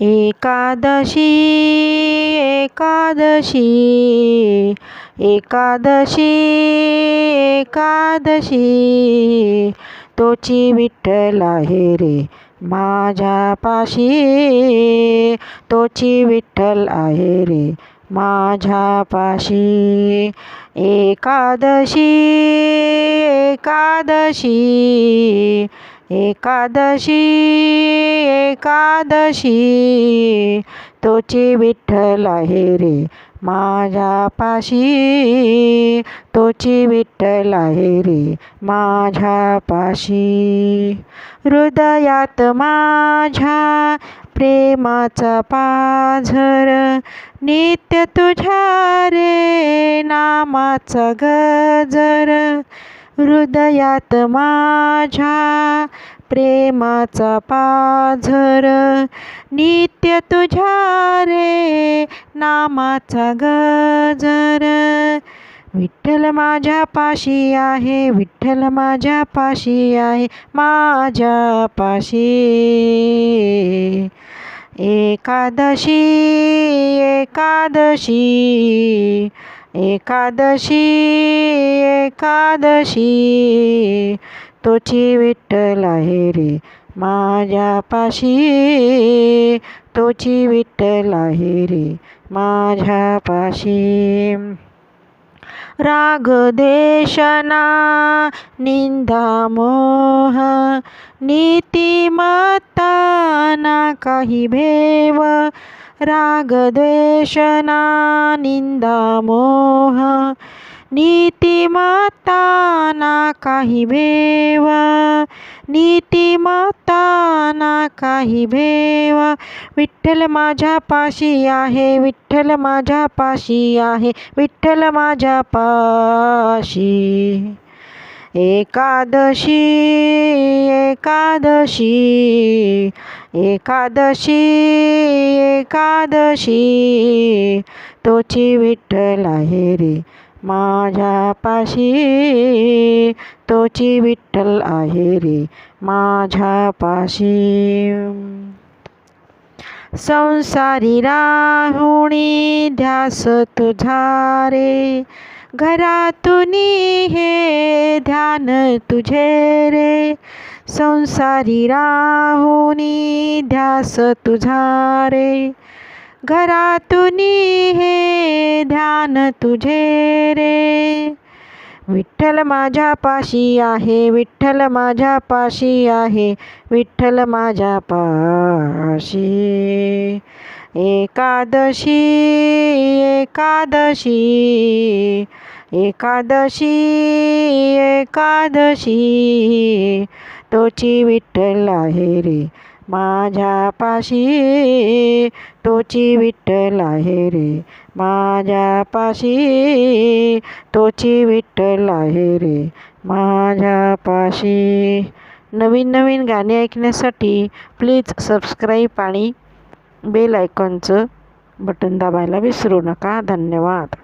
एकादशी एकादशी एकादशी एकादशी. तोची विठ्ठल आहे रे माझ्यापाशी. तोची विठ्ठल आहे रे माझ्यापाशी. एकादशी एकादशी. एकादशी एकादशी तोची विठ्ठल आहे रे माझ्यापाशी. तोची विठ्ठल आहे रे माझ्यापाशी. हृदयात माझ्या प्रेमाचा पाझर नित्य तुझ्या रे नामाचा गजर. हृदयात माझ्या प्रेमाचा पाझर नित्य तुझ्या रे नामाचा गजर. विठ्ठल माझ्या पाशी आहे विठ्ठल माझ्या पाशी आहे माझ्या पाशी. एकादशी एकादशी. एकादशी एकादशी तोची विठ्ठल आहे रे माझ्यापाशी. तोची विठ्ठल आहे रे माझ्यापाशी. राग देशना निंदा मोह नीतिमत्ता ना काही भेव राग निंदा मोह नीतिमत्ता ना काही भेव नीतिमत्ता ना काही भेव. विठ्ठल माझ्या पाशी आहे विठ्ठल माझ्या पाशी आहे विठ्ठल माझ्या पाशी. एकादशी एकादशी एकादशी एकादशी. तोची विठ्ठल आहे रे माझ्यापाशी. तोची विठ्ठल आहे रे माझ्यापाशी. संसारी राहुणी ध्यास तुझा रे. घरातून हे ध्यान तुझे रे. संसारी राहुणी ध्यास तुझा रे. घरातून हे ध्यान तुझे रे. विठ्ठल माझ्या पाशी आहे विठ्ठल माझ्या पाशी आहे विठ्ठल माझ्या पाशी एकादशी एकादशी. एकादशी एकादशी तोची विठ्ठल आहे रे माझ्यापाशी. तोची विठ्ठल आहे रे माझ्यापाशी. तोची विठ्ठल आहे रे माझ्यापाशी. नवीन नवीन गाणे ऐकण्यासाठी प्लीज सबस्क्राईब आणि बेल आयकॉनचं बटन दाबायला विसरू नका. धन्यवाद.